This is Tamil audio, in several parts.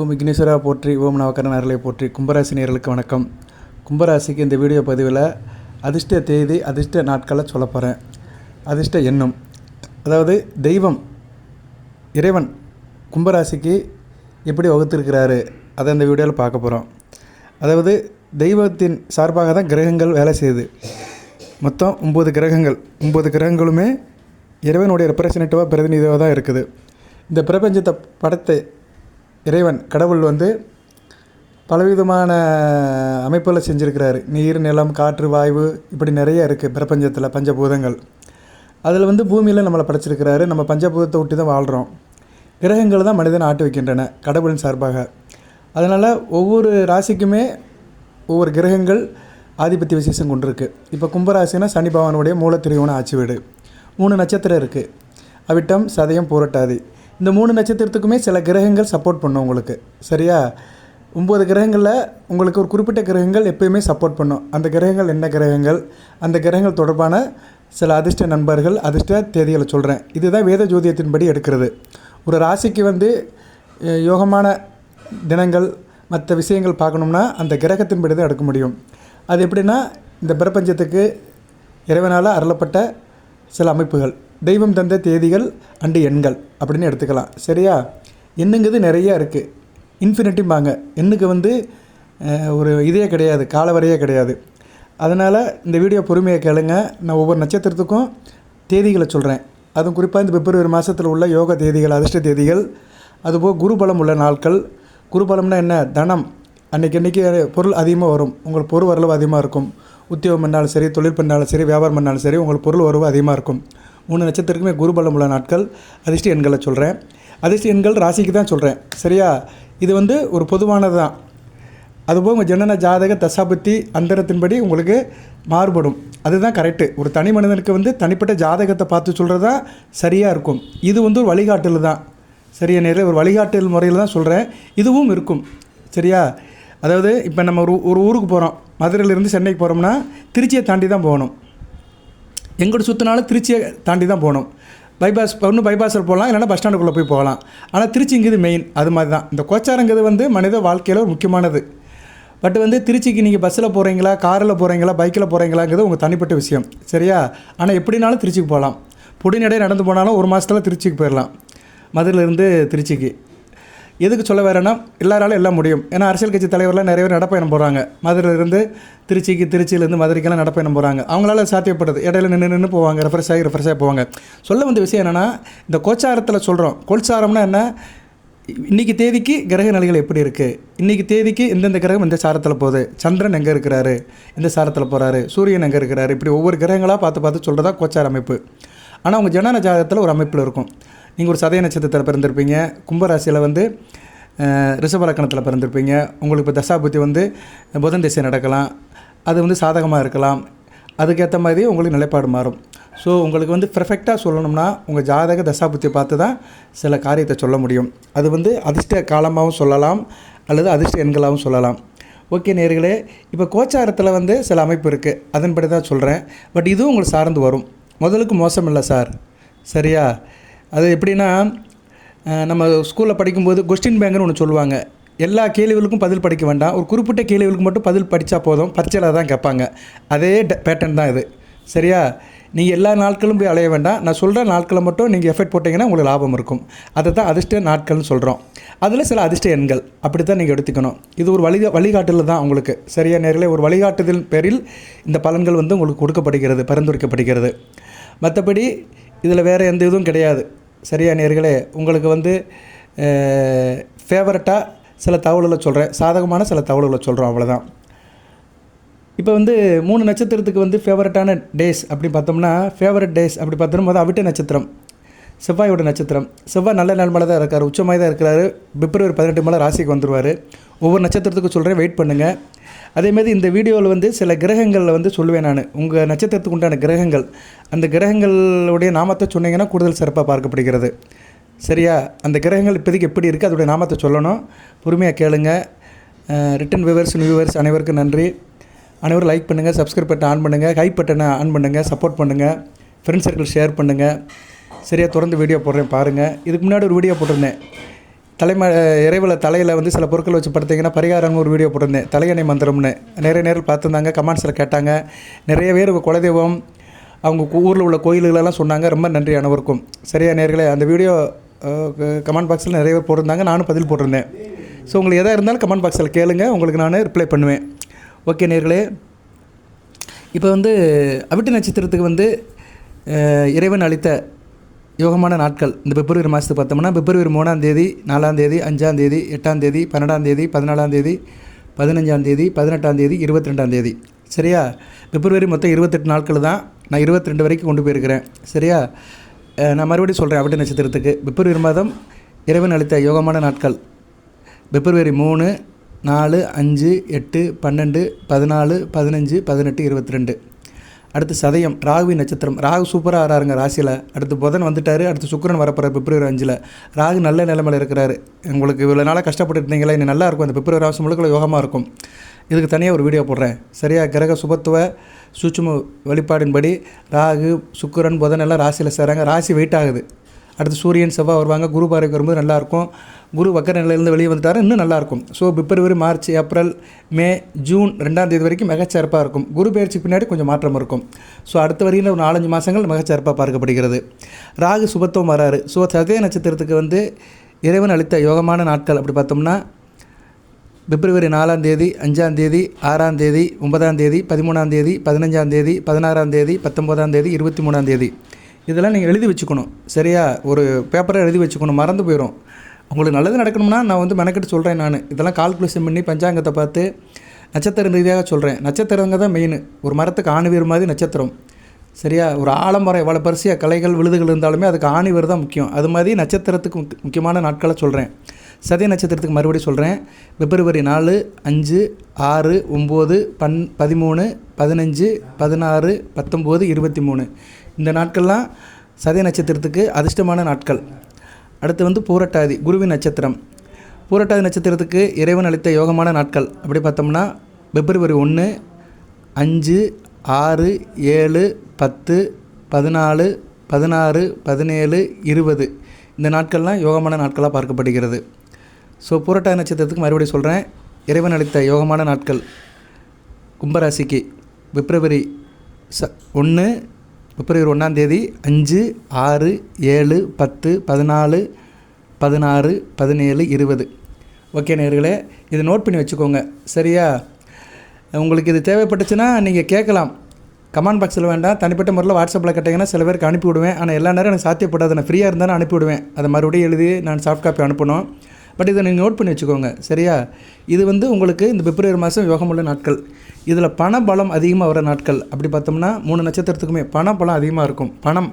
ஓம் விக்னேஸ்வரா போற்றி ஓம் நவக்கரநர்களை போற்றி. கும்பராசி நேர்களுக்கு வணக்கம். கும்பராசிக்கு இந்த வீடியோ பதிவில் அதிர்ஷ்ட தேதி அதிர்ஷ்ட நாட்களை சொல்ல போகிறேன் அதிர்ஷ்ட எண்ணம். அதாவது தெய்வம் இறைவன் கும்பராசிக்கு எப்படி வகுத்திருக்கிறாரு அதை இந்த வீடியோவில் பார்க்க போகிறோம் அதாவது தெய்வத்தின் சார்பாக தான் கிரகங்கள் வேலை செய்யுது. மொத்தம் ஒம்பது கிரகங்கள். ஒம்பது கிரகங்களுமே இறைவனுடைய ரெப்ரசன்டேட்டிவாக பிரதிநிதியாக தான் இருக்குது. இந்த பிரபஞ்சத்தை படத்தை இறைவன் கடவுள் வந்து பலவிதமான அமைப்புகளை செஞ்சுருக்கிறாரு. நீர் நிலம் காற்று வாயு இப்படி நிறைய இருக்குது பிரபஞ்சத்தில் பஞ்சபூதங்கள். அதில் வந்து பூமியில் நம்மளை படைச்சிருக்கிறாரு. நம்ம பஞ்சபூதத்தை ஒட்டி தான் வாழ்கிறோம் கிரகங்கள் தான் மனிதனை ஆட்டு வைக்கின்றன கடவுளின் சார்பாக. அதனால் ஒவ்வொரு ராசிக்குமே ஒவ்வொரு கிரகங்கள் ஆதிபத்திய விசேஷம் கொண்டிருக்கு. இப்போ கும்பராசினா சனி பகவானுடைய மூலத்திரியோன ஆட்சி வீடு. மூணு நட்சத்திரம் இருக்குது அவிட்டம் சதயம் பூரட்டாதி. இந்த மூணு நட்சத்திரத்துக்குமே சில கிரகங்கள் சப்போர்ட் பண்ணும் உங்களுக்கு. சரியா? ஒம்பது கிரகங்களில் உங்களுக்கு ஒரு குறிப்பிட்ட கிரகங்கள் எப்பயுமே சப்போர்ட் பண்ணும். அந்த கிரகங்கள் என்ன கிரகங்கள்? அந்த கிரகங்கள் தொடர்பான சில அதிர்ஷ்ட நண்பர்கள் அதிர்ஷ்ட தேதிகளை சொல்கிறேன் இதுதான் வேத ஜோதியத்தின்படி எடுக்கிறது. ஒரு ராசிக்கு வந்து யோகமான தினங்கள் மற்ற விஷயங்கள் பார்க்கணும்னா அந்த கிரகத்தின்படி தான் எடுக்க முடியும். அது எப்படின்னா இந்த பிரபஞ்சத்துக்கு இறைவனால் அருளப்பட்ட சில அமைப்புகள். தெய்வம் தந்த தேதிகள் அண்டு எண்கள் அப்படின்னு எடுத்துக்கலாம். சரியா? எண்ணுங்கிறது நிறைய இருக்குது இன்ஃபினிட்டிம்பாங்க எண்ணுக்கு வந்து ஒரு இதே கிடையாது. காலவரையே கிடையாது. அதனால் இந்த வீடியோ பொறுமையை கேளுங்க. நான் ஒவ்வொரு நட்சத்திரத்துக்கும் தேதிகளை சொல்கிறேன் அதுவும் குறிப்பாக இந்த பிப்ரவரி மாதத்தில் உள்ள யோக தேதிகள் அதிர்ஷ்ட தேதிகள் அதுபோக குருபலம் உள்ள நாட்கள். குருபலம்னா என்ன? தனம். அன்றைக்கி அன்றைக்கி பொருள் அதிகமாக வரும். உங்களுக்கு பொருள் வரவு அதிகமாக இருக்கும். உத்தியோகம் பண்ணாலும் சரி தொழில் பண்ணாலும் சரி வியாபாரம் பண்ணாலும் சரி உங்களுக்கு பொருள் வரவு அதிகமாக இருக்கும். மூணு நட்சத்திரக்குமே குருபலம் உள்ள நாட்கள் அதிர்ஷ்ட எண்களை சொல்கிறேன் அதிர்ஷ்ட எண்கள் ராசிக்கு தான் சொல்கிறேன் சரியா? இது வந்து ஒரு பொதுவானது தான் அதுபோல் உங்கள் ஜனன ஜாதக தசாபத்தி அந்தரத்தின்படி உங்களுக்கு மாறுபடும். அதுதான் கரெக்டு ஒரு தனி மனிதனுக்கு வந்து தனிப்பட்ட ஜாதகத்தை பார்த்து சொல்கிறது தான் சரியாக இருக்கும். இது வந்து ஒரு வழிகாட்டல் தான். சரியா? நேரில் ஒரு வழிகாட்டல் முறையில் தான் சொல்கிறேன் இதுவும் இருக்கும். சரியா? அதாவது இப்போ நம்ம ஒரு ஒரு ஊருக்கு போகிறோம் மதுரையிலேருந்து சென்னைக்கு போகிறோம்னா திருச்சியை தாண்டி தான் போகணும். எங்கிட்ட சுற்றினாலும் திருச்சியை தாண்டி தான் போகணும். பைபாஸ் ஒன்று பைபாஸில் போகலாம் இல்லைன்னா பஸ் ஸ்டாண்டுக்குள்ளே போய் போகலாம். ஆனால் திருச்சிங்கிறது மெயின் அது மாதிரி தான். இந்த கோச்சாரங்கிறது வந்து மனித வாழ்க்கையில் ஒரு முக்கியமானது. பட் வந்து திருச்சிக்கு நீங்கள் பஸ்ஸில் போகிறீங்களா காரில் போகிறீங்களா பைக்கில் போகிறீங்களாங்கிறது உங்கள் தனிப்பட்ட விஷயம். சரியா? ஆனால் எப்படினாலும் திருச்சிக்கு போகலாம். பொடிநடை நடந்து போனாலும் ஒரு மாதத்தில் திருச்சிக்கு போயிடலாம். மதுரையிலேருந்து திருச்சிக்கு. எதுக்கு சொல்ல வரேன்னா எல்லாராலும் எல்லாம் முடியும். ஏன்னா அரசியல் கட்சி தலைவர்லாம் நிறைய பேர் நடப்பயணம் போகிறாங்க மதுரையிலேருந்து திருச்சிக்கு திருச்சியிலேருந்து மதுரைக்கெல்லாம் நடப்பயணம் போகிறாங்க அவங்களால சாத்தியப்படுது. இடையில நின்று நின்று போவாங்க. ரெஃப்ரெஷ் ஆகி ரெஃப்ரெஷ் ஆகி போவாங்க. சொல்ல வந்த விஷயம் என்னென்னா இந்த கோச்சாரத்தில் சொல்கிறோம் கோச்சாரம்னா என்ன? இன்றைக்கி தேதிக்கு கிரக நிலைகள் எப்படி இருக்குது இன்றைக்கி தேதிக்கு எந்தெந்த கிரகம் எந்த சாரத்தில் போகுது? சந்திரன் எங்கே இருக்கிறாரு? எந்த சாரத்தில் போகிறாரு சூரியன் எங்கே இருக்கிறாரு? இப்படி ஒவ்வொரு கிரகங்களாக பார்த்து பார்த்து சொல்கிறதா கோச்சார அமைப்பு. ஆனால் அவங்க ஜனன ஜாதகத்தில் ஒரு அமைப்பில் இருக்கும். நீங்கள் ஒரு சதய நட்சத்திரத்தில் பிறந்திருப்பீங்க. கும்பராசியில் வந்து அஹ், ரிஷப லக்கணத்தில் பிறந்திருப்பீங்க. உங்களுக்கு இப்போ தசாபுத்தி வந்து புதன் திசை நடக்கலாம். அது வந்து சாதகமாக இருக்கலாம். அதுக்கேற்ற மாதிரி உங்களுக்கு நிலைப்பாடு மாறும். ஸோ உங்களுக்கு வந்து பெர்ஃபெக்டாக சொல்லணும்னா உங்கள் ஜாதக தசாபுத்தியை பார்த்து தான் சில காரியத்தை சொல்ல முடியும். அது வந்து அதிர்ஷ்ட காலமாகவும் சொல்லலாம் அல்லது அதிர்ஷ்ட எண்களாகவும் சொல்லலாம். ஓகே நேர்களே இப்போ கோச்சாரத்தில் வந்து சில அமைப்பு இருக்குது அதன்படி தான் சொல்கிறேன் பட் இதுவும் உங்களுக்கு சார்ந்து வரும். முதலுக்கு மோசம் இல்லை சார். சரியா? அது எப்படின்னா நம்ம ஸ்கூலில் படிக்கும்போது கொஸ்டின் பேங்க்னு ஒன்று சொல்லுவாங்க. எல்லா கேள்விகளுக்கும் பதில் படிக்க வேண்டாம். ஒரு குறிப்பிட்ட கேள்விகளுக்கு மட்டும் பதில் படித்தா போதும். பரீட்சையில் தான் கேட்பாங்க. அதே பேட்டர்ன் தான் இது. சரியா? நீங்கள் எல்லா நாட்களும் போய் அலைய வேண்டாம். நான் சொல்கிற நாட்களை மட்டும் நீங்கள் எஃபெக்ட் போட்டிங்கன்னா உங்களுக்கு லாபம் இருக்கும். அதை தான் அதிர்ஷ்ட நாட்கள்னு சொல்கிறோம் அதில் சில அதிர்ஷ்ட எண்கள். அப்படி தான் நீங்கள் எடுத்துக்கணும். இது ஒரு வழி வழிகாட்டுதல் தான் உங்களுக்கு. சரியா? நேரில் ஒரு வழிகாட்டுதல் பேரில் இந்த பலன்கள் வந்து உங்களுக்கு கொடுக்கப்படுகிறது பரிந்துரைக்கப்படுகிறது. மற்றபடி இதில் வேறு எந்த இதுவும் கிடையாது. சரியா நேர்களே உங்களுக்கு வந்து ஃபேவரட்டாக சில தகவல்களை சொல்கிறேன் சாதகமான சில தகவல்களை சொல்கிறோம் அவ்வளோதான் இப்போ வந்து மூணு நட்சத்திரத்துக்கு வந்து ஃபேவரட்டான டேஸ் அப்படி பார்த்தோம்னா ஃபேவரட் டேஸ் அப்படி பார்த்தோம்னா மொதல் அவிட்ட நட்சத்திரம் செவ்வாயோட நட்சத்திரம். செவ்வாய் நல்ல நிலமையில தான் இருக்கார் உச்சமாக தான் இருக்கிறாரு. பிப்ரவரி பதினெட்டு மேலே ராசிக்கு வந்துடுவார் ஒவ்வொரு நட்சத்திரத்துக்கும் சொல்கிறேன் வெயிட் பண்ணுங்கள் அதேமாதிரி இந்த வீடியோவில் வந்து சில கிரகங்களில் வந்து சொல்லுவேன் நான். உங்கள் நட்சத்திரத்துக்கு உண்டான கிரகங்கள். அந்த கிரகங்களுடைய நாமத்தை சொன்னீங்கன்னா கூடுதல் சிறப்பாக பார்க்கப்படுகிறது. சரியா? அந்த கிரகங்கள் இப்போதைக்கு எப்படி இருக்குது அதோடைய நாமத்தை சொல்லணும். பொறுமையாக கேளுங்க. ரிட்டன் வியூவர்ஸ் வியூவர்ஸ் அனைவருக்கும் நன்றி. அனைவரும் லைக் பண்ணுங்கள் சப்ஸ்கிரைப் பட்டன் ஆன் பண்ணுங்கள் ஹை பட்டனை ஆன் பண்ணுங்கள் சப்போர்ட் பண்ணுங்கள் ஃப்ரெண்ட்ஸ் சர்க்கிள் ஷேர் பண்ணுங்கள் சரியாக தொடர்ந்து வீடியோ போடுறேன் பாருங்கள் இதுக்கு முன்னாடி ஒரு வீடியோ போட்டிருந்தேன். தலைம இறைவில் தலையில் வந்து சில பொருட்கள் வச்சு படுத்திங்கன்னா பரிகாரம்னு ஒரு வீடியோ போட்டிருந்தேன். தலையணை மந்திரம்னு. நிறைய நேரில் பார்த்துருந்தாங்க. கமெண்ட்ஸில் கேட்டாங்க. நிறைய பேர் குலதெய்வம் அவங்க ஊரில் உள்ள கோயில்களெல்லாம் சொன்னாங்க. ரொம்ப நன்றி அனைவருக்கும். சரியா நேர்களே அந்த வீடியோ கமெண்ட் பாக்ஸில் நிறைய பேர் போட்டிருந்தாங்க. நானும் பதில் போட்டிருந்தேன். ஸோ உங்களுக்கு எதாக இருந்தாலும் கமெண்ட் பாக்ஸில் கேளுங்க. உங்களுக்கு நான் ரிப்ளை பண்ணுவேன். ஓகே நேர்களே. இப்போ வந்து அவிட்ட நட்சத்திரத்துக்கு வந்து இறைவன் அளித்த யோகமான நாட்கள். இந்த பிப்ரவரி மாதத்துக்கு பார்த்தோம்னா பிப்ரவரி மூணாம் தேதி நாலாம் தேதி அஞ்சாம் தேதி எட்டாம் தேதி பன்னெண்டாம் தேதி பதினாலாம் தேதி பதினஞ்சாம் தேதி பதினெட்டாம் தேதி இருபத்தி ரெண்டாம் தேதி. சரியா? பிப்ரவரி மொத்தம் இருபத்தெட்டு நாட்கள் தான் நான் இருபத்தி ரெண்டு வரைக்கும் கொண்டு போயிருக்கிறேன். சரியா? நான் மறுபடியும் சொல்கிறேன் அவிட்ட நட்சத்திரத்துக்கு. பிப்ரவரி மாதம் இறைவன் அளித்த யோகமான நாட்கள். பிப்ரவரி மூணு நாலு அஞ்சு எட்டு பன்னெண்டு பதினாலு பதினஞ்சு பதினெட்டு இருபத்தி ரெண்டு அடுத்து சதயம் ராகுவி நட்சத்திரம். ராகு சூப்பராக ஆறாருங்க ராசியில். அடுத்து புதன் வந்துட்டார் அடுத்து சுக்கரன் வரப்போகிற பிப்ரவரி அஞ்சில். ராகு நல்ல நிலைமையில் இருக்கிறாரு. உங்களுக்கு இவ்வளோ நாளாக கஷ்டப்பட்டு இருந்தீங்களா? இன்னும் நல்லா இருக்கும். அந்த பிப்ரவரி மாதம் முழுக்க யோகமாக இருக்கும். இதுக்கு தனியாக ஒரு வீடியோ போடுறேன். சரியா? கிரக சுபத்துவ சூட்சும வழிபாடின்படி ராகு சுக்கிரன் புதன் எல்லாம் ராசியில் சேராங்க. ராசி வெயிட் ஆகுது. அடுத்து சூரியன் செவ்வாய் வருவாங்க. குரு பார்வைக்கு வரும்போது நல்லாயிருக்கும். குரு வக்கர நிலையிலேருந்து வெளியே வந்துட்டாரு இன்னும் நல்லாயிருக்கும். So February March April May June ரெண்டாம் தேதி வரைக்கும் மிகச்சிறப்பாக இருக்கும். குரு பயிற்சி பின்னாடி கொஞ்சம் மாற்றம் இருக்கும். ஸோ அடுத்த வரையில் ஒரு நாலஞ்சு மாதங்கள் மிகச்சிறப்பாக பார்க்கப்படுகிறது. ராகு சுபத்துவம் வராரு. ஸோ சதய நட்சத்திரத்துக்கு வந்து இறைவன் அளித்த யோகமான நாட்கள் அப்படி பார்த்தோம்னா பிப்ரவரி நாலாம் தேதி அஞ்சாம் தேதி ஆறாம் தேதி ஒன்பதாம் தேதி பதிமூணாம் தேதி பதினஞ்சாம் தேதி பதினாறாம் தேதி பத்தொம்போதாம் தேதி இருபத்தி மூணாம் தேதி. இதெல்லாம் நீங்கள் எழுதி வச்சுக்கணும். சரியா? ஒரு பேப்பரை எழுதி வச்சுக்கணும். மறந்து போயிடும் உங்களுக்கு நல்லது நடக்கணும்னா நான் வந்து மெனக்கெட்டு சொல்கிறேன் நான். இதெல்லாம் கால்குலேஷன் பண்ணி பஞ்சாங்கத்தை பார்த்து நட்சத்திர ரீதியாக சொல்கிறேன் நட்சத்திரங்க தான் மெயின் ஒரு மரத்துக்கு ஆணிவேர் மாதிரி நட்சத்திரம். சரியா? ஒரு ஆலமரம் எவ்வளோ பரிசியாக கலைகள் விழுதுகள் இருந்தாலுமே அதுக்கு ஆணிவேர் தான் முக்கியம். அது மாதிரி நட்சத்திரத்துக்கு முக்கியமான நாட்களை சொல்கிறேன் சதய நட்சத்திரத்துக்கு மறுபடியும் சொல்கிறேன் பிப்ரவரி நாலு அஞ்சு ஆறு ஒம்பது பன் பதிமூணு பதினஞ்சு பதினாறு பத்தொம்போது இருபத்தி மூணு. இந்த நாட்கள்லாம் சதய நட்சத்திரத்துக்கு அதிர்ஷ்டமான நாட்கள். அடுத்து வந்து பூரட்டாதி குருவின் நட்சத்திரம். பூரட்டாதி நட்சத்திரத்துக்கு இறைவன் அளித்த யோகமான நாட்கள். அப்படி பார்த்தோம்னா பிப்ரவரி ஒன்று அஞ்சு ஆறு ஏழு பத்து பதினாலு பதினாறு பதினேழு இருபது. இந்த நாட்கள்லாம் யோகமான நாட்களாக பார்க்கப்படுகிறது. ஸோ பூரட்டாதி நட்சத்திரத்துக்கு மறுபடியும் சொல்கிறேன் இறைவன் அளித்த யோகமான நாட்கள். கும்பராசிக்கு பிப்ரவரி ச ஒன்று பிப்ரவரி ஒன்றாம் தேதி அஞ்சு ஆறு ஏழு பத்து பதினாலு பதினாறு பதினேழு இருபது. ஓகே நேர்களே இது நோட் பண்ணி வச்சுக்கோங்க. சரியா? உங்களுக்கு இது தேவைப்பட்டுச்சுன்னா நீங்கள் கேட்கலாம். கமெண்ட் பாக்ஸில் வேண்டாம். தனிப்பட்ட முறையில் வாட்ஸ்அப்பில் கேட்டிங்கன்னா சில பேருக்கு அனுப்பிவிடுவேன். ஆனால் எல்லா நேரம் எனக்கு சாத்தியப்படாது. நான் ஃப்ரீயாக இருந்தாலும் அனுப்பிவிடுவேன். அதை மறுபடியும் எழுதி நான் சாஃப்ட் காப்பி அனுப்பணும். பட் இதை நீங்கள் நோட் பண்ணி வச்சுக்கோங்க. சரியா? இது வந்து உங்களுக்கு இந்த பிப்ரவரி மாதம் யோகமுள்ள நாட்கள். இதில் பண பலம் அதிகமாக வர நாட்கள். அப்படி பார்த்தோம்னா மூணு நட்சத்திரத்துக்குமே பண பலம் அதிகமாக இருக்கும். பணம்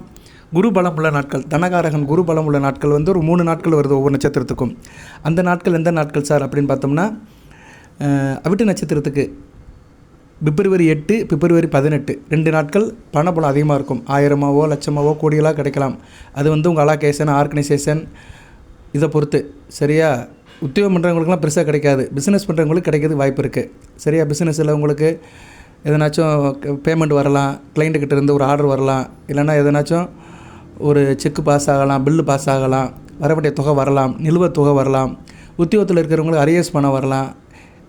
குரு பலம் உள்ள நாட்கள். தனகாரகன் குரு பலம் உள்ள நாட்கள் வந்து ஒரு மூணு நாட்கள் வருது ஒவ்வொரு நட்சத்திரத்துக்கும். அந்த நாட்கள் எந்த நாட்கள் சார் அப்படின்னு பார்த்தோம்னா அவிட்டு நட்சத்திரத்துக்கு பிப்ரவரி எட்டு பிப்ரவரி பதினெட்டு. ரெண்டு நாட்கள் பணபலம் அதிகமாக இருக்கும். ஆயிரமாவோ லட்சமாவோ கோடிகளாக கிடைக்கலாம். அது வந்து உங்கள் அலாகேஷன் ஆர்கனைசேஷன் இதை பொறுத்து சரியா? உத்தியோகம் பண்ணுறவங்களுக்குலாம் பெருசாக கிடைக்காது. பிஸ்னஸ் பண்ணுறவங்களுக்கு கிடைக்கிறது வாய்ப்பு இருக்குது சரியா? பிஸ்னஸில் உங்களுக்கு எதனாச்சும் பேமெண்ட் வரலாம் கிளைண்ட்டுக்கிட்ட இருந்து ஒரு ஆர்டர் வரலாம் இல்லைன்னா எதனாச்சும் ஒரு செக்கு பாஸ் ஆகலாம் பில்லு பாஸ் ஆகலாம் வரவேண்டிய தொகை வரலாம் நிலுவ தொகை வரலாம் உத்தியோகத்தில் இருக்கிறவங்களுக்கு அரியர்ஸ் பணம் வரலாம்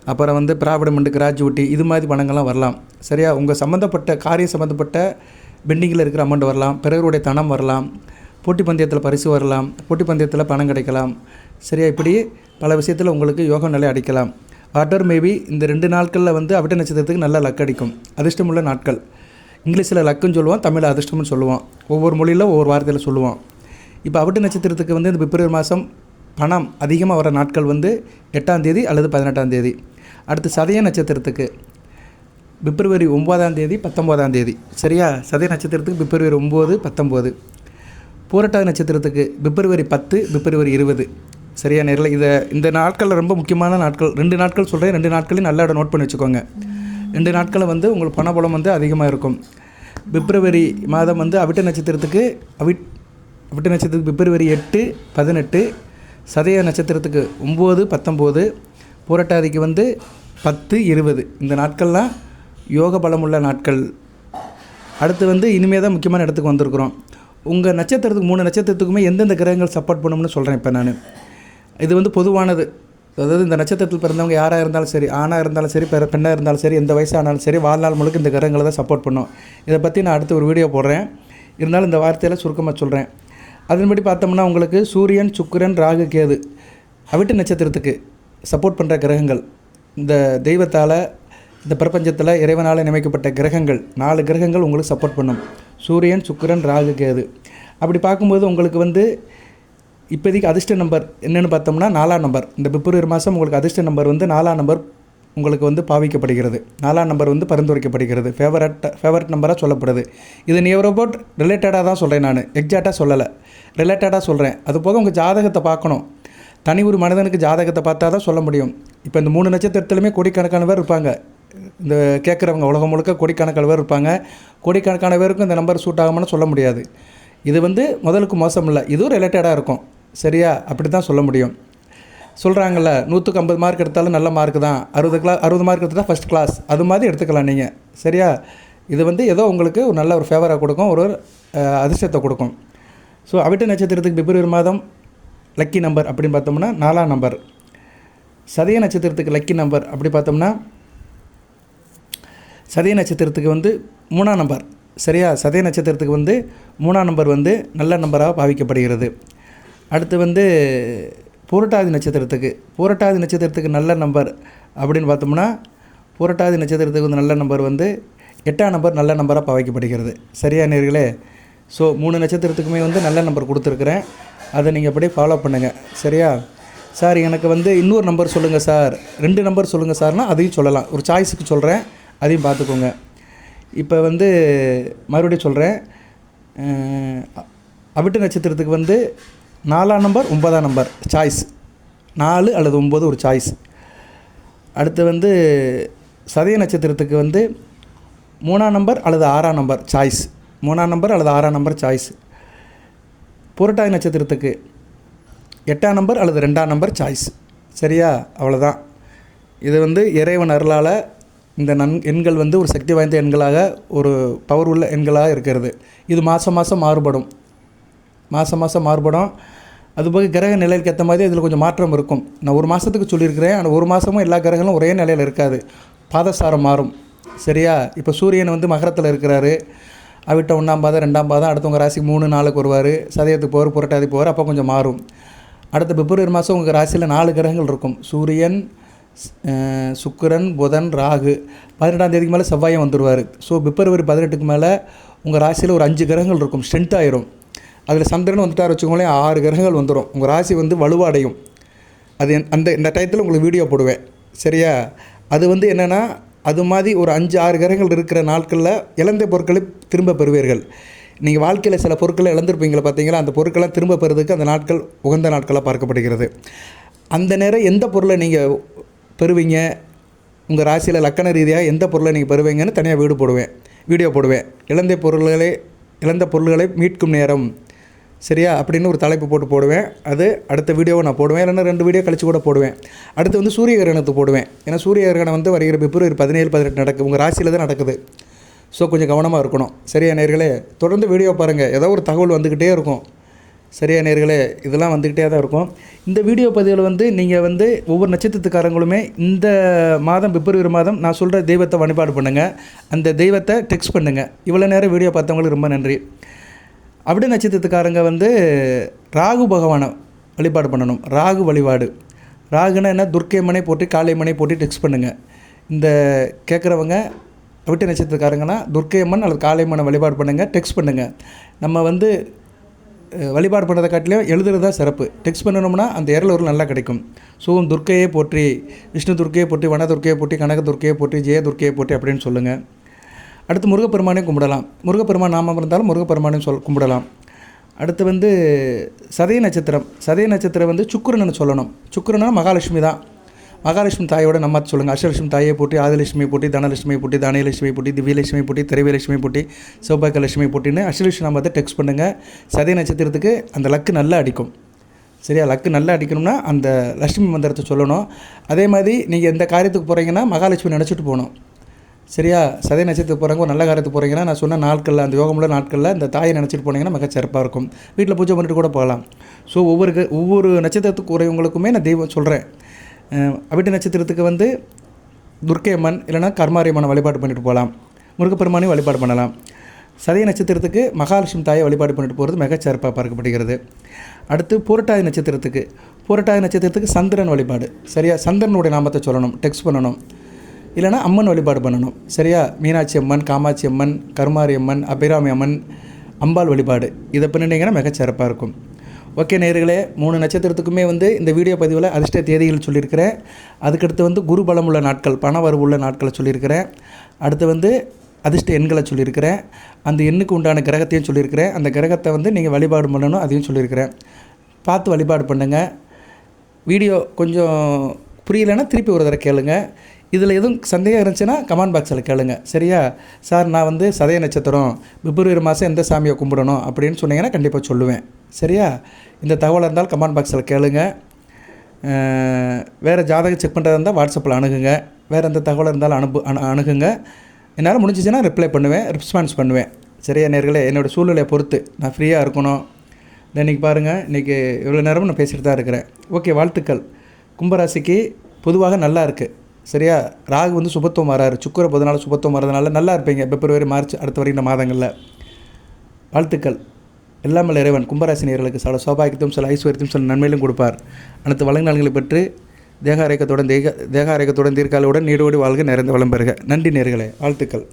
அப்புறம் வந்து ப்ராவிடமெண்ட் கிராஜுவிட்டி இது மாதிரி பணங்கள்லாம் வரலாம். சரியா? உங்கள் சம்மந்தப்பட்ட காரியம் சம்மந்தப்பட்ட பெண்டிங்கில் இருக்கிற அமௌண்ட் வரலாம் பிறருடைய தனம் வரலாம் போட்டி பந்தயத்தில் பரிசு வரலாம் போட்டி பந்தயத்தில் பணம் கிடைக்கலாம். சரியா? இப்படி பல விஷயத்தில் உங்களுக்கு யோகா நிலை அடிக்கலாம். வாட்டர் மேபி இந்த ரெண்டு நாட்களில் வந்து அவிட்ட நட்சத்திரத்துக்கு நல்ல லக் அடிக்கும். அதிர்ஷ்டமுள்ள நாட்கள். இங்கிலீஷில் லக்குன்னு சொல்லுவோம் தமிழில் அதிர்ஷ்டம்னு சொல்லுவோம் ஒவ்வொரு மொழியில் ஒவ்வொரு வார்த்தையில் சொல்லுவோம் இப்போ அவிட்ட நட்சத்திரத்துக்கு வந்து இந்த பிப்ரவரி மாதம் பணம் அதிகமாக வர நாட்கள் வந்து எட்டாம் தேதி அல்லது பதினெட்டாம் தேதி. அடுத்து சதய நட்சத்திரத்துக்கு. பிப்ரவரி ஒம்பதாம் தேதி பத்தொம்போதாம் தேதி. சரியா? சதய நட்சத்திரத்துக்கு பிப்ரவரி ஒம்பது பத்தொம்போது பூரட்டாதி நட்சத்திரத்துக்கு பிப்ரவரி பத்து பிப்ரவரி இருபது. சரியா நேரில்? இதை இந்த நாட்களில் ரொம்ப முக்கியமான நாட்கள். ரெண்டு நாட்கள் சொல்கிறேன் ரெண்டு நாட்களையும் நல்லா இடம் நோட் பண்ணி வச்சுக்கோங்க. ரெண்டு நாட்களில் வந்து உங்களுக்கு பணபலம் வந்து அதிகமாக இருக்கும். பிப்ரவரி மாதம் வந்து அவிட்ட நட்சத்திரத்துக்கு அவிட் அவிட்ட நட்சத்திரத்துக்கு பிப்ரவரி எட்டு பதினெட்டு. சதய நட்சத்திரத்துக்கு ஒம்பது பத்தொம்போது. பூரட்டாதிக்கு வந்து பத்து இருபது. இந்த நாட்கள்லாம் யோக பலமுள்ள நாட்கள். அடுத்து வந்து இனிமே தான் முக்கியமான இடத்துக்கு வந்திருக்கிறோம். உங்கள் நட்சத்திரத்துக்கு மூணு நட்சத்திரத்துக்குமே எந்தெந்த கிரகங்கள் சப்போர்ட் பண்ணணும்னு சொல்கிறேன் இப்போ நான். இது வந்து பொதுவானது. அதாவது இந்த நட்சத்திரத்தில் பிறந்தவங்க யாராக இருந்தாலும் சரி ஆணாக இருந்தாலும் சரி பெற பெண்ணாக இருந்தாலும் சரி எந்த வயசானாலும் சரி வாழ்நாள் முழுக்க இந்த கிரகங்களை தான் சப்போர்ட் பண்ணும். இதை பற்றி நான் அடுத்து ஒரு வீடியோ போடுறேன். இருந்தாலும் இந்த வார்த்தையில் சுருக்கமாக சொல்கிறேன் அதன்படி பார்த்தோம்னா உங்களுக்கு சூரியன் சுக்கிரன் ராகு கேது அவிட்டு நட்சத்திரத்துக்கு சப்போர்ட் பண்ணுற கிரகங்கள். இந்த தெய்வத்தால் இந்த பிரபஞ்சத்தில் இறைவனால் நியமிக்கப்பட்ட கிரகங்கள் நாலு கிரகங்கள் உங்களுக்கு சப்போர்ட் பண்ணும். சூரியன் சுக்கிரன் ராகு கேது. அப்படி பார்க்கும்போது உங்களுக்கு வந்து இப்போதைக்கு அதிர்ஷ்ட நம்பர் என்னென்னு பார்த்தோம்னா நாலாம் நம்பர் இந்த பிப்ரவரி மாதம் உங்களுக்கு அதிர்ஷ்ட நம்பர் வந்து நாலாம் நம்பர் உங்களுக்கு வந்து பாவிக்கப்படுகிறது. நாலாம் நம்பர் வந்து பரிந்துரைக்கப்படுகிறது. ஃபேவரட் ஃபேவரட் நம்பராக சொல்லப்படுது. இது நியரோபோட் ரிலேட்டடாக தான் சொல்கிறேன் நான். எக்ஸாக்டாக சொல்லலை. ரிலேட்டடாக சொல்கிறேன் அது போக உங்கள் ஜாதகத்தை பார்க்கணும். தனி ஒரு மனிதனுக்கு ஜாதகத்தை பார்த்தா தான் சொல்ல முடியும். இப்போ இந்த மூணு நட்சத்திரத்துலையுமே கோடிக்கணக்கானவர் இருப்பாங்க. இந்த கேட்குறவங்க உலகம் முழுக்க கோடிக்கணக்கான பேர் இருப்பாங்க. கோடிக்கணக்கான பேருக்கும் இந்த நம்பர் சூட் ஆகும்னு சொல்ல முடியாது. இது வந்து முதலுக்கு மோசம் இல்லை இதுவும் ரிலேட்டடாக இருக்கும். சரியா? அப்படி தான் சொல்ல முடியும். சொல்கிறாங்கல்ல நூற்றுக்கு ஐம்பது மார்க் எடுத்தாலும் நல்ல மார்க் தான். அறுபது கிளாஸ் அறுபது மார்க் எடுத்தால் ஃபஸ்ட் கிளாஸ் அது மாதிரி எடுத்துக்கலாம் நீங்கள் சரியா? இது வந்து ஏதோ உங்களுக்கு ஒரு நல்ல ஒரு ஃபேவராக கொடுக்கும் ஒரு அதிர்ஷ்டத்தை கொடுக்கும். ஸோ அவிட்ட நட்சத்திரத்துக்கு பிப்ரவரி மாதம் லக்கி நம்பர் அப்படின்னு பார்த்தோம்னா நாலாம் நம்பர் சதய நட்சத்திரத்துக்கு லக்கி நம்பர் அப்படி பார்த்தோம்னா சதய நட்சத்திரத்துக்கு வந்து மூணாம் நம்பர். சரியா? சதய நட்சத்திரத்துக்கு வந்து மூணாம் நம்பர் வந்து நல்ல நம்பராக பாவிக்கப்படுகிறது. அடுத்து வந்து பூரட்டாதி நட்சத்திரத்துக்கு. பூரட்டாதி நட்சத்திரத்துக்கு நல்ல நம்பர் அப்படின்னு பார்த்தோம்னா பூரட்டாதி நட்சத்திரத்துக்கு வந்து நல்ல நம்பர் வந்து எட்டாம் நம்பர் நல்ல நம்பராக பாவிக்கப்படுகிறது. சரியா நேர்களே? ஸோ மூணு நட்சத்திரத்துக்குமே வந்து நல்ல நம்பர் கொடுத்துருக்குறேன். அதை நீங்கள் அப்படியே ஃபாலோ பண்ணுங்கள் சரியா? சார் எனக்கு வந்து இன்னொரு நம்பர் சொல்லுங்கள் சார். ரெண்டு நம்பர் சொல்லுங்கள் சார்னால் அதையும் சொல்லலாம். ஒரு சாய்ஸுக்கு சொல்கிறேன் அதையும் பார்த்துக்கோங்க. இப்போ வந்து மறுபடியும் சொல்கிறேன் அவிட்ட நட்சத்திரத்துக்கு வந்து நாலாம் நம்பர் ஒன்பதாம் நம்பர் சாய்ஸ் நாலு அல்லது ஒம்பது ஒரு சாய்ஸ் அடுத்து வந்து சதய நட்சத்திரத்துக்கு வந்து மூணாம் நம்பர் அல்லது ஆறாம் நம்பர் சாய்ஸ் மூணாம் நம்பர் அல்லது ஆறாம் நம்பர் சாய்ஸ் புரட்டாதி நட்சத்திரத்துக்கு எட்டாம் நம்பர் அல்லது ரெண்டாம் நம்பர் சாய்ஸ் சரியா? அவ்வளோதான் இது வந்து இறைவன் அருளால் இந்த நன் எண்கள் வந்து ஒரு சக்தி வாய்ந்த எண்களாக ஒரு பவர் உள்ள எண்களாக இருக்கிறது. இது மாதம் மாதம் மாறுபடும். மாதம் மாதம் மாறுபடும். அதுபோக கிரக நிலைக்கு ஏற்ற மாதிரி இதில் கொஞ்சம் மாற்றம் இருக்கும். நான் ஒரு மாதத்துக்கு சொல்லியிருக்கிறேன் ஆனால் ஒரு மாதமும் எல்லா கிரகங்களும் ஒரே நிலையில் இருக்காது. பாதசாரம் மாறும். சரியா? இப்போ சூரியன் வந்து மகரத்தில் இருக்கிறாரு. அவிட்ட ஒன்றாம் பாதம் ரெண்டாம் பாதம் அடுத்தவங்க ராசி மூணு நாளுக்கு வருவார். சதயத்துக்கு போவார் புரட்டாதி போவார் அப்போ கொஞ்சம் மாறும். அடுத்த பிப்ரவரி மாதம் உங்கள் ராசியில் நாலு கிரகங்கள் இருக்கும். சூரியன் சுக்கரன் புதன் ராகு. பதினெட்டாம் தேதிக்கு மேலே செவ்வாயம் வந்துடுவார் ஸோ பிப்ரவரி பதினெட்டுக்கு மேலே உங்கள் ராசியில் ஒரு அஞ்சு கிரகங்கள் இருக்கும். ஸ்ட்ரென்த் ஆயிரும். அதில் சந்திரன் வந்துட்டார் வச்சுக்கோங்களேன் ஆறு கிரகங்கள் வந்துடும் உங்கள் ராசி வந்து வலுவடையும். அது என்- அந்த இந்த டயத்தில் உங்களுக்கு வீடியோ போடுவேன். சரியா? அது வந்து என்னென்னா அது மாதிரி ஒரு அஞ்சு ஆறு கிரகங்கள் இருக்கிற நாட்களில் இழந்த பொருட்களை திரும்ப பெறுவீர்கள். நீங்கள் வாழ்க்கையில் சில பொருட்களை இழந்திருப்பீங்களா பார்த்தீங்களா அந்த பொருட்கள்லாம் திரும்ப பெறுறதுக்கு அந்த நாட்கள் உகந்த நாட்களாக பார்க்கப்படுகிறது. அந்த நேரம் எந்த பொருளை நீங்கள் பெறுவீங்க. உங்கள் ராசியில் லக்கண ரீதியாக எந்த பொருளை நீங்கள் பெறுவீங்கன்னு தனியாக வீடு போடுவேன். வீடியோ போடுவேன். இழந்த பொருள்களை இழந்த பொருள்களை மீட்கும் நேரம். சரியா? அப்படின்னு ஒரு தலைப்பு போட்டு போடுவேன். அது அடுத்த வீடியோவை நான் போடுவேன். இல்லைன்னா ரெண்டு வீடியோ கழிச்சு கூட போடுவேன். அடுத்து வந்து சூரிய கிரகணத்தை போடுவேன். ஏன்னா சூரிய கிரகணம் வந்து வருகிற பிப்ரவரி பதினேழு பதினெட்டு நடக்குது உங்கள் ராசியில் தான் நடக்குது. ஸோ கொஞ்சம் கவனமாக இருக்கணும். சரியா நேர்களே? தொடர்ந்து வீடியோ பாருங்கள் ஏதோ ஒரு தகவல் வந்துக்கிட்டே இருக்கும். சரியா நேர்களே? இதெல்லாம் வந்துக்கிட்டே தான் இருக்கும். இந்த வீடியோ பதிவில் வந்து நீங்கள் வந்து ஒவ்வொரு நட்சத்திரத்துக்காரங்களுமே இந்த மாதம் பிப்ரவரி மாதம் நான் சொல்கிற தெய்வத்தை வழிபாடு பண்ணுங்கள் அந்த தெய்வத்தை டெக்ஸ்ட் பண்ணுங்கள் இவ்வளோ நேரம் வீடியோ பார்த்தவங்களுக்கு ரொம்ப நன்றி. அப்படி நட்சத்திரத்துக்காரங்க வந்து ராகு பகவானை வழிபாடு பண்ணணும். ராகு வழிபாடு. ராகுனா என்ன? துர்க்கைமனை போட்டு காளையம்மனை போட்டு டெக்ஸ்ட் பண்ணுங்கள் இந்த கேட்குறவங்க விட்டு நட்சத்திரக்காரங்கன்னா துர்க்கையம்மன் அல்லது காளையம்மனை வழிபாடு பண்ணுங்கள் டெக்ஸ்ட் பண்ணுங்கள் நம்ம வந்து வழிபாடு பண்ணுறதை காட்டிலையும் எழுதுறது தான் சிறப்பு. டெக்ஸ்ட் பண்ணணும்னா அந்த இரல் ஒரு நல்லா கிடைக்கும். சோம் துர்க்கையே போற்றி விஷ்ணு துர்க்கையை போற்றி வன துர்க்கையை போற்றி கனக துர்க்கையை போற்றி ஜெய துர்க்கையை போற்றி அப்படின்னு சொல்லுங்கள் அடுத்து முருகப்பெருமானையும் கும்பிடலாம். முருகப்பெருமான் நாமம் இருந்தாலும் முருகப்பெருமானையும் சொல் கும்பிடலாம். அடுத்து வந்து சதய நட்சத்திரம். சதய நட்சத்திரம் வந்து சுக்கரன்னு சொல்லணும். சுக்கரன்னா மகாலட்சுமி தான். மகாலட்சுமி தாயோட நம்ம சொல்லுங்கள் அஷ்டலட்சுமி தாயை போட்டி ஆதிலட்சுமி போட்டி தனலட்சுமி போட்டி தானியலட்சுமி போட்டி திவ்யலட்சுமி போட்டி திரைவியலட்சுமி போட்டி சௌபாகியலட்சுமி போட்டின்னு அஷ்டலட்சுமி நாமத்தை டெக்ஸ்ட் பண்ணுங்கள் சதய நட்சத்திரத்துக்கு அந்த லக்கு நல்லா அடிக்கும். சரியா? லக்கு நல்லா அடிக்கணும்னா அந்த லட்சுமி மந்திரத்தை சொல்லணும். அதே மாதிரி நீங்கள் எந்த காரியத்துக்கு போகிறீங்கன்னா மகாலட்சுமி நினச்சிட்டு போகணும். சரியா? சதய நட்சத்திரத்துக்கு போகிறவங்க ஒரு நல்ல காரியத்துக்கு போகிறீங்கன்னா நான் சொன்ன நாட்களில் அந்த யோகமுள்ள நாட்களில் இந்த தாயை நினச்சிட்டு போனீங்கன்னா மிக சிறப்பாக இருக்கும். வீட்டில் பூஜை பண்ணிட்டு கூட போகலாம். ஸோ ஒவ்வொரு க- ஒவ்வொரு நட்சத்திரத்துக்கு உறையவங்களுக்குமே நான் தெய்வம் சொல்கிறேன் அவிட்ட நட்சத்திரத்துக்கு வந்து துர்க்கை அம்மன் இல்லைன்னா கர்மாரி அம்மனை வழிபாடு பண்ணிட்டு போகலாம். முருகப்பெருமானையும் வழிபாடு பண்ணலாம். சதய நட்சத்திரத்துக்கு மகாலட்சுமி தாயை வழிபாடு பண்ணிட்டு போகிறது மிகச்சிறப்பாக பார்க்கப்படுகிறது. அடுத்து பூரட்டாதி நட்சத்திரத்துக்கு பூரட்டாதி நட்சத்திரத்துக்கு சந்திரன் வழிபாடு. சரியா? சந்திரனுடைய நாமத்தை சொல்லணும் டெக்ஸ்ட் பண்ணணும். இல்லைன்னா அம்மன் வழிபாடு பண்ணணும். சரியா? மீனாட்சி அம்மன் காமாட்சி அம்மன் கருமாரி அம்மன் அபிராமி அம்மன் அம்பாள் வழிபாடு. இதை பண்ணிட்டீங்கன்னா மிகச்சிறப்பாக இருக்கும். ஓகே நேயர்களே மூணு நட்சத்திரத்துக்குமே வந்து இந்த வீடியோ பதிவில் அதிர்ஷ்ட தேதிகள் சொல்லியிருக்கிறேன். அதுக்கடுத்து வந்து குரு பலம் உள்ள நாட்கள் பண வரவு உள்ள நாட்களை சொல்லியிருக்கிறேன். அடுத்து வந்து அதிர்ஷ்ட எண்களை சொல்லியிருக்கிறேன். அந்த எண்ணுக்கு உண்டான கிரகத்தையும் சொல்லியிருக்கிறேன். அந்த கிரகத்தை வந்து நீங்கள் வழிபாடு பண்ணணும் அதையும் சொல்லியிருக்கிறேன். பார்த்து வழிபாடு பண்ணுங்கள் வீடியோ கொஞ்சம் புரியலைன்னா திருப்பி ஒரு தடவை கேளுங்கள் இதில் எதுவும் சந்தேகம் இருந்துச்சுன்னா கமெண்ட் பாக்ஸில் கேளுங்க. சரியா? சார் நான் வந்து சதய நட்சத்திரம் பிப்ரவரி மாதம் எந்த சாமியை கும்பிடணும்? அப்படின்னு சொன்னீங்கன்னா கண்டிப்பாக சொல்லுவேன். சரியா? இந்த தகவல் இருந்தால் கமெண்ட் பாக்ஸில் கேளுங்க. வேறு ஜாதகம் செக் பண்ணுறதா இருந்தால் வாட்ஸ்அப்பில் அணுகுங்க. வேறு எந்த தகவல் இருந்தாலும் அனுப்பு அணு அணுகுங்க. என்னால் முடிஞ்சிச்சுன்னா ரிப்ளை பண்ணுவேன் ரெஸ்பான்ஸ் பண்ணுவேன். சரியா நேர்களே? என்னோடய சூழ்நிலையை பொறுத்து. நான் ஃப்ரீயாக இருக்கணும். இந்த இன்றைக்கி பாருங்கள் இன்றைக்கி இவ்வளோ நேரமும் நான் பேசிகிட்டு தான் இருக்கிறேன். ஓகே வாழ்த்துக்கள். கும்பராசிக்கு பொதுவாக நல்லா இருக்குது சரியா? ராகு வந்து சுபத்துவம் வராரு சுக்கர பொதுனால சுபத்துவம் வரதுனால நல்லா இருப்பீங்க. பிப்ரவரி மார்ச் அடுத்த வரைக்கும் இந்த மாதங்களில். வாழ்த்துக்கள். எல்லாமே இறைவன். கும்பராசினியர்களுக்கு சில சௌபாகியத்தையும் சில ஐஸ்வர்யத்தையும் சில நன்மையிலும் கொடுப்பார். அனைத்து வளங்க பெற்று தேக ஆரோக்கியத்துடன் தேக தேக ஆரோக்கியத்துடன் தீர்க்காலுடன் நீடோடி வாழ்க நிறைந்த வளம் பெறுக. நன்றி நேர்களே. வாழ்த்துக்கள்.